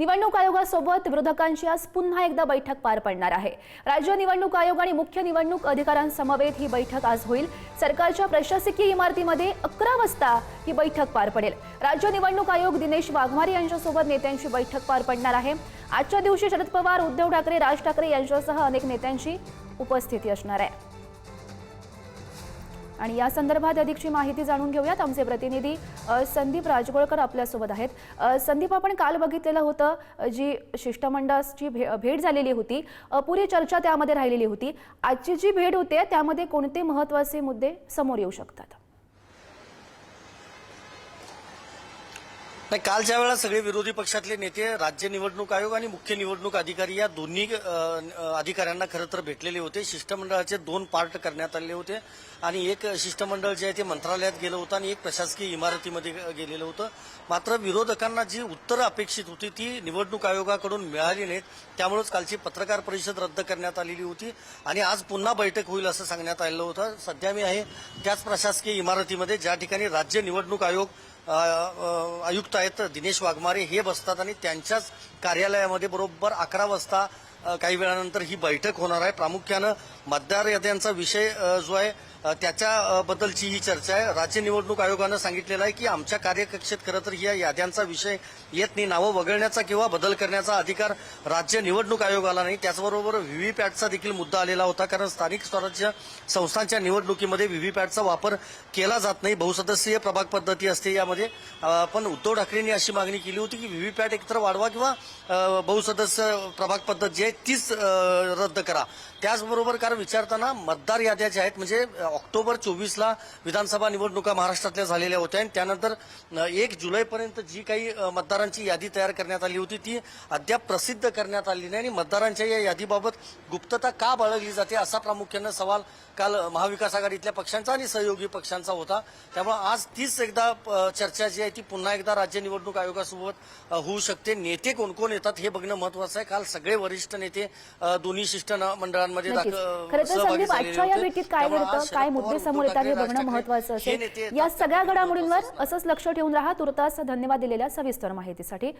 निवडणूक आयोगासोबत विरोधकांची आज पुन्हा एकदा बैठक पार पडणार आहे. राज्य निवडणूक आयोग आणि मुख्य निवडणूक अधिकाऱ्यांसमवेत ही बैठक आज होईल. सरकारच्या प्रशासकीय इमारतीमध्ये अकरा वाजता ही बैठक पार पडेल. राज्य निवडणूक आयोग दिनेश वाघमारे यांच्यासोबत नेत्यांची बैठक पार पडणार आहे. आजच्या दिवशी शरद पवार उद्धव ठाकरे राज ठाकरे यांच्यासह अनेक नेत्यांची उपस्थिती असणार आहे. आणि या संदर्भात अधिकची माहिती जाणून घेऊयात. आमचे प्रतिनिधी संदीप राजगोळकर आपल्यासोबत आहेत. संदीप आपण काल बघितलेलं होतं जी शिष्टमंडळाची भे भेट झालेली होती पुरी चर्चा त्यामध्ये राहिलेली होती. आजची जी भेट होते त्यामध्ये कोणते महत्त्वाचे मुद्दे समोर येऊ शकतात? नाही काल ज्या सगळे विरोधी पक्षातले नेते राज्य निवडणूक आयोग आणि मुख्य निवडणूक अधिकारी या दोन्ही अधिकाऱ्यांना खरं तर भेटलेले होते. शिष्टमंडळाचे दोन पार्ट करण्यात आले होते आणि एक शिष्टमंडळ जे आहे ते मंत्रालयात गेलं होतं आणि एक प्रशासकीय इमारतीमध्ये गेलेलं होतं. मात्र विरोधकांना जी उत्तरं अपेक्षित होती ती निवडणूक आयोगाकडून मिळाली नाहीत. त्यामुळेच कालची पत्रकार परिषद रद्द करण्यात आलेली होती आणि आज पुन्हा बैठक होईल असं सांगण्यात आलेलं होतं. सध्या मी आहे त्याच प्रशासकीय इमारतीमध्ये ज्या ठिकाणी राज्य निवडणूक आयोग आयुक्त आहेत दिनेश वाघमारे हे बसतात आणि त्यांच्याच कार्यालयामध्ये बरोबर अकरा वाजता काही वेळानंतर ही बैठक होणार आहे. प्रामुख्यानं मतदार याद्यांचा विषय जो आहे त्याच्याबद्दलची ही चर्चा आहे. राज्य निवडणूक आयोगानं सांगितलेलं आहे की आमच्या कार्यकक्षेत खरं तर या याद्यांचा विषय येत नाही. नावं वगळण्याचा किंवा बदल करण्याचा अधिकार राज्य निवडणूक आयोगाला नाही. त्याचबरोबर व्हीव्हीपॅटचा देखील मुद्दा आलेला होता कारण स्थानिक स्वराज्य संस्थांच्या निवडणुकीमध्ये व्हीव्हीपॅटचा वापर केला जात नाही. बहुसदस्यीय प्रभाग पद्धती असते यामध्ये. पण उद्धव ठाकरेंनी अशी मागणी केली होती की व्हीव्हीपॅट एकतर वाढवा किंवा बहुसदस्य प्रभाग पद्धत जी आहे तीच रद्द करा. त्याचबरोबर कारण विचारताना मतदार याद्या ज्या आहेत म्हणजे ऑक्टोबर चोवीसला विधानसभा निवडणुका महाराष्ट्रातल्या झालेल्या होत्या आणि त्यानंतर एक जुलैपर्यंत जी काही मतदारांची यादी तयार करण्यात आली होती ती अद्याप प्रसिद्ध करण्यात आली नाही आणि मतदारांच्या या यादीबाबत गुप्तता का बाळगली जाते असा प्रामुख्यानं सवाल काल महाविकास आघाडीतल्या पक्षांचा आणि सहयोगी पक्षांचा होता. त्यामुळे आज तीच एकदा चर्चा जी आहे ती पुन्हा एकदा राज्य निवडणूक आयोगासोबत होऊ शकते. नेते कोण कोण येतात हे बघणं महत्वाचं आहे. काल सगळे वरिष्ठ नेते दोन्ही शिष्टमंडळांमध्ये संदीप आजच्या या. भेटीत काय घडतं काय मुद्दे समोर येतात हे बघणं महत्वाचं असेल या. सगळ्या घडामोडींवर असंच लक्ष ठेवून राहा तुर्तास धन्यवाद दिलेल्या सविस्तर माहितीसाठी